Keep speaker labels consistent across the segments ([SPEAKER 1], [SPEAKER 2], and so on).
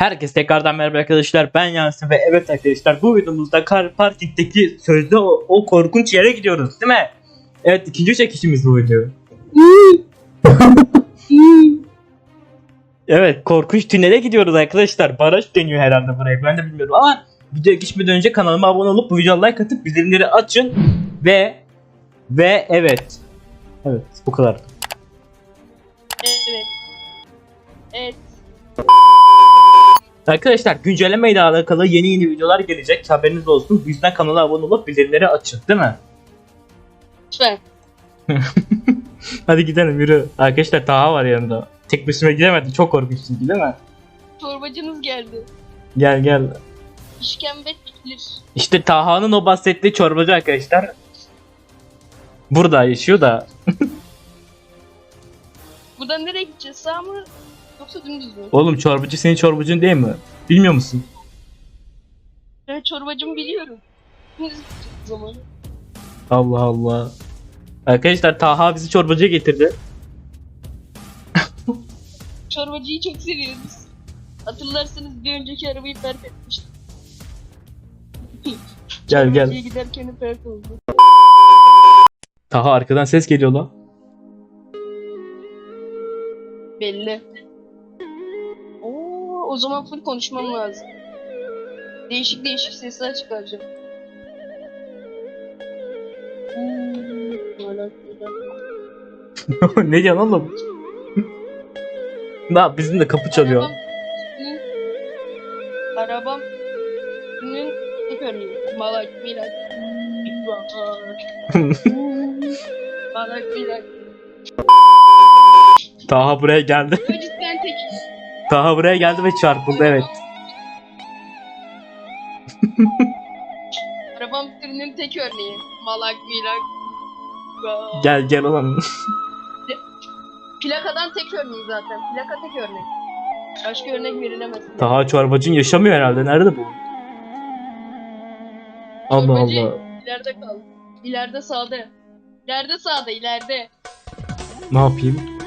[SPEAKER 1] Herkes tekrardan merhaba arkadaşlar ben Yasin ve evet arkadaşlar bu videomuzda Car Parking'deki sözde o, o korkunç yere gidiyoruz değil mi? Evet ikinci çekişimiz bu video. evet korkunç tünele gidiyoruz arkadaşlar. Baraj deniyor herhalde buraya ben de bilmiyorum ama videoya geçmeden önce kanalıma abone olup bu videoya like atıp bildirimleri açın ve ve evet evet bu kadar.
[SPEAKER 2] Evet. Evet.
[SPEAKER 1] Arkadaşlar güncelleme ile alakalı yeni yeni videolar gelecek haberiniz olsun. Bu yüzden kanala abone olup bildirimleri açın değil mi?
[SPEAKER 2] Lütfen.
[SPEAKER 1] Hadi gidelim yürü. Arkadaşlar Taha var yanında. Tek başıma gidemedim. Çok korkunç çünkü değil mi?
[SPEAKER 2] Çorbacınız geldi.
[SPEAKER 1] Gel gel.
[SPEAKER 2] İşkembe tütülür.
[SPEAKER 1] İşte Taha'nın o bahsettiği çorbacı arkadaşlar. Burada yaşıyor da.
[SPEAKER 2] Buradan nereye gideceğiz? Sağ mı? Yoksa dümdüz mü?
[SPEAKER 1] Oğlum çorbacı senin çorbacın değil mi? Bilmiyor musun?
[SPEAKER 2] Ben çorbacımı biliyorum. Dümdüz zaman.
[SPEAKER 1] Allah Allah. Arkadaşlar Taha bizi çorbacıya getirdi.
[SPEAKER 2] Çorbacıyı çok seviyoruz. Hatırlarsanız bir önceki arabayı terk etmiştim.
[SPEAKER 1] Gel gel.
[SPEAKER 2] Çorbacıya giderken terk oldu.
[SPEAKER 1] Taha arkadan ses geliyor lan.
[SPEAKER 2] Belli. O zaman full konuşmam lazım. Değişik değişik sesler çıkaracağım. Hmm,
[SPEAKER 1] ne diyorsun oğlum? Ne bizim de kapı çalıyor.
[SPEAKER 2] Arabam tek örneği. Malak milak. Malak milak.
[SPEAKER 1] Taha buraya geldi. Taha buraya geldi ve çarpıldı evet.
[SPEAKER 2] Arabam türünün tek örneği. Malak milak.
[SPEAKER 1] Gel gel oğlum.
[SPEAKER 2] Plakadan tek örneği zaten. Plaka tek örnek. Başka örnek verilemez.
[SPEAKER 1] Taha çorbacın yaşamıyor herhalde. Nerede bu? Allah
[SPEAKER 2] Çorbacı
[SPEAKER 1] Allah.
[SPEAKER 2] İleride kal. İleride sağda. İleride sağda ileride.
[SPEAKER 1] Ne yapayım?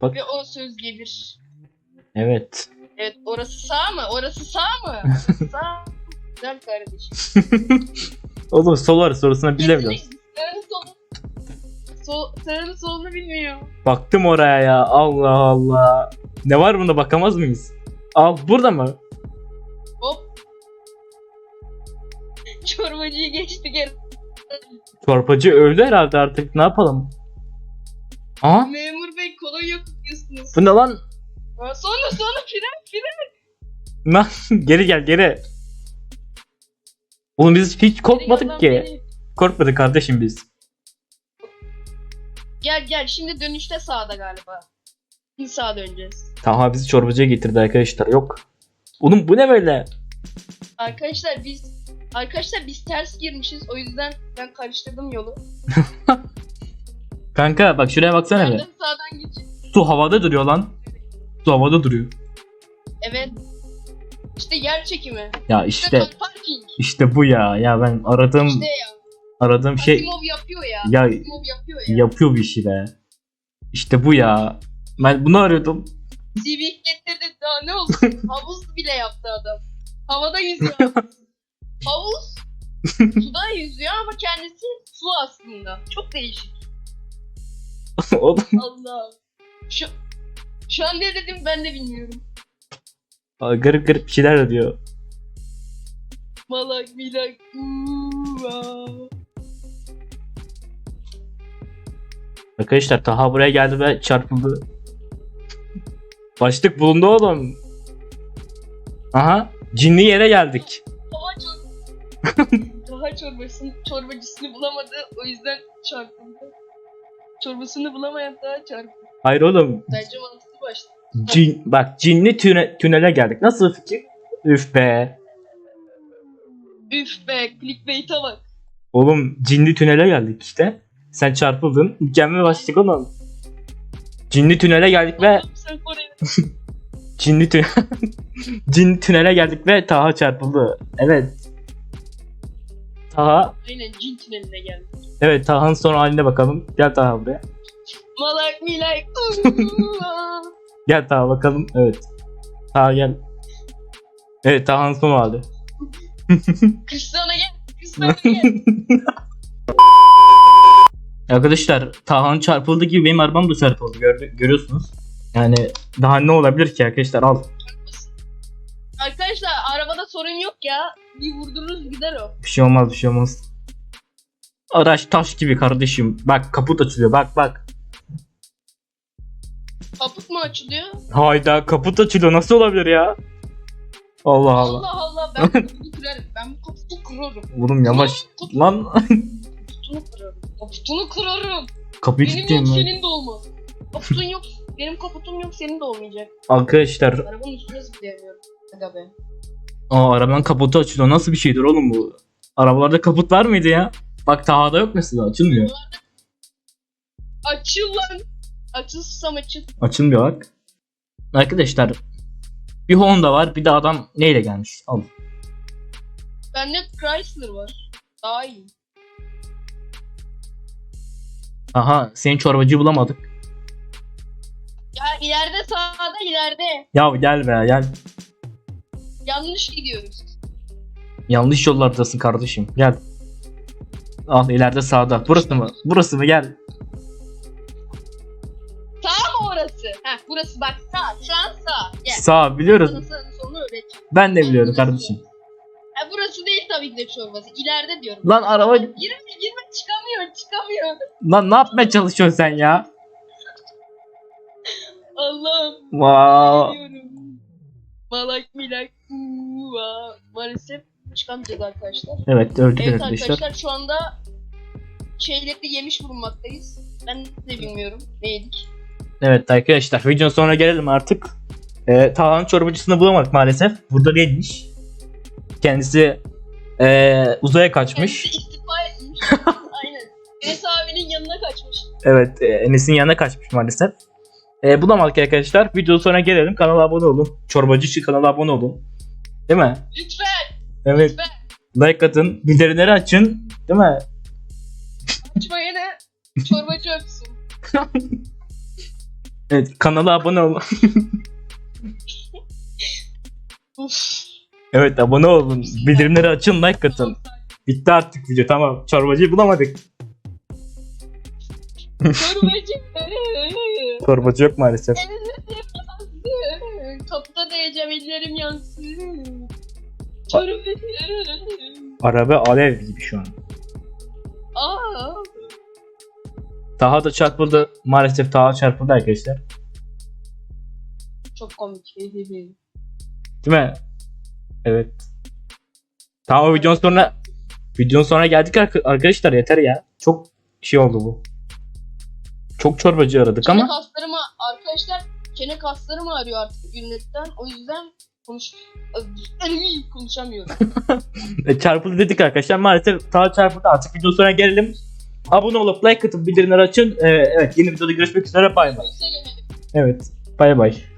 [SPEAKER 1] Bak
[SPEAKER 2] Ve o söz gelir.
[SPEAKER 1] evet.
[SPEAKER 2] Evet orası sağ mı? Orası sağ mı? sağ. Güzel kardeşim.
[SPEAKER 1] Oğlum sol var sorusuna bilemiyoruz.
[SPEAKER 2] Sağını solunu. Sol, sağını solunu bilmiyor.
[SPEAKER 1] Baktım oraya ya. Allah Allah. Ne var bunda bakamaz mıyız? Al burada mı?
[SPEAKER 2] Hop. Çorbacıyı geçti geri.
[SPEAKER 1] Çorbacı öldü herhalde artık. Ne yapalım? Aha.
[SPEAKER 2] Memur bey kolonya kokuyorsunuz.
[SPEAKER 1] Bu ne lan?
[SPEAKER 2] Ha, Sonra sonra fren fren.
[SPEAKER 1] Lan geri gel geri. Oğlum biz hiç korkmadık ki. Korkmadık kardeşim biz.
[SPEAKER 2] Gel gel şimdi dönüşte sağda galiba. Şimdi sağa döneceğiz.
[SPEAKER 1] Taha bizi çorbacıya getirdi arkadaşlar. Yok. Oğlum bu ne böyle?
[SPEAKER 2] Arkadaşlar biz Arkadaşlar biz ters girmişiz o yüzden ben karıştırdım yolu.
[SPEAKER 1] Kanka bak şuraya baksana bir.
[SPEAKER 2] de sağdan geçeyim.
[SPEAKER 1] Su havada duruyor lan. Su havada duruyor.
[SPEAKER 2] Evet. İşte yer çekimi.
[SPEAKER 1] Ya
[SPEAKER 2] İşte,
[SPEAKER 1] işte
[SPEAKER 2] parking.
[SPEAKER 1] işte bu ya. Ya ben aradığım
[SPEAKER 2] İşte ya.
[SPEAKER 1] aradığım şey
[SPEAKER 2] Asimov yapıyor ya.
[SPEAKER 1] ya
[SPEAKER 2] Asimov yapıyor ya.
[SPEAKER 1] yapıyor bir işi be. İşte bu ya. Ben bunu arıyordum.
[SPEAKER 2] CV getirdi daha ne olsun. Havuz bile yaptı adam. Havada yüzüyor. Havuz suda yüzüyor ama kendisi su aslında. Çok değişik.
[SPEAKER 1] Oğlum
[SPEAKER 2] Allah. Şu, şu an ne dedim ben de bilmiyorum.
[SPEAKER 1] garip garip bir şeyler de diyor.
[SPEAKER 2] Malak milak. aa.
[SPEAKER 1] Arkadaşlar Taha buraya geldi ve çarpıldı. Başlık bulundu oğlum. Aha. Cinli yere geldik.
[SPEAKER 2] Daha çok daha çorbasını, çorbacısını bulamadı. O yüzden çarpıldı. Çorbasını bulamayan daha çarpıldı.
[SPEAKER 1] Hayır oğlum.
[SPEAKER 2] Bence mantıklı başladı.
[SPEAKER 1] Cin, bak cinli tüne, tünele geldik. Nasıl fikir? Üf be.
[SPEAKER 2] Üf be clickbait'e bak.
[SPEAKER 1] Oğlum cinli tünele geldik işte. Sen çarpıldın. Mükemmel başlık oğlum. Cinli tünele geldik ve cinli tü cinli tünele geldik ve Taha çarpıldı. Evet. Taha
[SPEAKER 2] Aynen cin tüneline geldi.
[SPEAKER 1] Evet Taha'nın son haline bakalım. Gel Taha buraya.
[SPEAKER 2] Malak milak.
[SPEAKER 1] Gel Taha bakalım. Evet. Taha gel. Evet Taha'nın son hali.
[SPEAKER 2] Cristiano gel. Cristiano gel.
[SPEAKER 1] Arkadaşlar Taha'nın çarpıldığı gibi benim arabam da çarpıldı gördü, görüyorsunuz. Yani daha ne olabilir ki arkadaşlar al.
[SPEAKER 2] Sorun yok ya. Bir vurdururuz gider o.
[SPEAKER 1] Bir şey olmaz bir şey olmaz. Araç taş gibi kardeşim. Bak kaput açılıyor bak bak.
[SPEAKER 2] Kaput mu açılıyor?
[SPEAKER 1] Hayda kaput açılıyor nasıl olabilir ya? Allah Allah.
[SPEAKER 2] Allah Allah ben bu kaputu kırarım. Ben bu kaputu kırarım.
[SPEAKER 1] Oğlum yavaş. Lan
[SPEAKER 2] Kaputunu kırarım. Kaputunu kırarım.
[SPEAKER 1] kapıyı
[SPEAKER 2] Benim yok
[SPEAKER 1] kilitleyeyim ben.
[SPEAKER 2] senin de olmaz. Kaputun yok. Benim kaputum yok senin de olmayacak.
[SPEAKER 1] Arkadaşlar
[SPEAKER 2] Arabanın üstüne zıplayamıyorum. Aga be.
[SPEAKER 1] Aa, arabanın kaputu açılıyor. Nasıl bir şeydir oğlum bu? Arabalarda kaput var mıydı ya? Bak Taha'da yok mesela açılmıyor.
[SPEAKER 2] Açıl lan. Açılsam açıl.
[SPEAKER 1] Açılmıyor bak. Arkadaşlar bir Honda var bir de adam neyle gelmiş? Al.
[SPEAKER 2] Bende Chrysler var. Daha iyi.
[SPEAKER 1] Aha senin çorbacıyı bulamadık.
[SPEAKER 2] Ya ileride sağda ileride.
[SPEAKER 1] Ya gel be gel.
[SPEAKER 2] Yanlış gidiyoruz.
[SPEAKER 1] Yanlış yollardasın kardeşim. Gel. Al ileride sağda. Burası mı? Burası mı? Gel.
[SPEAKER 2] Sağ mı orası? Heh burası bak sağ. Şu an sağ. Gel.
[SPEAKER 1] Sağ biliyoruz.
[SPEAKER 2] Solunu öğret.
[SPEAKER 1] Ben de biliyorum kardeşim.
[SPEAKER 2] Ha, burası değil tabii ki de çorbası. İleride diyorum.
[SPEAKER 1] Lan araba
[SPEAKER 2] Girme girme çıkamıyor çıkamıyor.
[SPEAKER 1] lan ne yapmaya çalışıyorsun sen ya?
[SPEAKER 2] Allah'ım.
[SPEAKER 1] Wow.
[SPEAKER 2] Malak milak. Maalesef çıkamayacağız arkadaşlar.
[SPEAKER 1] Evet öldük
[SPEAKER 2] Evet
[SPEAKER 1] arkadaşlar.
[SPEAKER 2] arkadaşlar şu anda şeyleri yemiş bulunmaktayız. Ben de bilmiyorum ne yedik.
[SPEAKER 1] Evet arkadaşlar videonun sonuna gelelim artık. Ee, Taha'nın çorbacısını bulamadık maalesef. Burada değilmiş. Kendisi ee, uzaya kaçmış.
[SPEAKER 2] Kendisi istifa etmiş. Aynen. Enes abinin yanına kaçmış.
[SPEAKER 1] Evet e, Enes'in yanına kaçmış maalesef. E, bulamadık arkadaşlar. Videonun sonuna gelelim. Kanala abone olun. Çorbacı kanala abone olun. Değil mi?
[SPEAKER 2] Lütfen.
[SPEAKER 1] Evet.
[SPEAKER 2] Lütfen.
[SPEAKER 1] Like atın. Bildirimleri açın. Değil mi?
[SPEAKER 2] Açma yine. Çorbacı öpsün.
[SPEAKER 1] Evet. Kanala abone olun. Evet abone olun. Bildirimleri açın. Like atın. Bitti artık video. Tamam. Çorbacıyı bulamadık.
[SPEAKER 2] Çorbacı.
[SPEAKER 1] Çorbacı yok maalesef. Araba alev gibi şu an.
[SPEAKER 2] Aa.
[SPEAKER 1] Taha da çarpıldı. Maalesef Taha çarpıldı arkadaşlar.
[SPEAKER 2] Çok komik.
[SPEAKER 1] Değil mi? Evet. Tamam videonun sonuna videonun sonuna geldik arka- arkadaşlar yeter ya. Çok şey oldu bu. Çok çorbacı aradık
[SPEAKER 2] Çene
[SPEAKER 1] ama
[SPEAKER 2] kaslarımı arkadaşlar çene kaslarım ağrıyor artık gülmekten. O yüzden konuş konuşamıyorum.
[SPEAKER 1] e, çarpıldı dedik arkadaşlar. Maalesef Taha çarpıldı. Artık videonun sonuna gelelim. Abone olup like atıp bildirimleri açın. Ee, evet yeni videoda görüşmek üzere. Bay bay. Evet. Bay bay.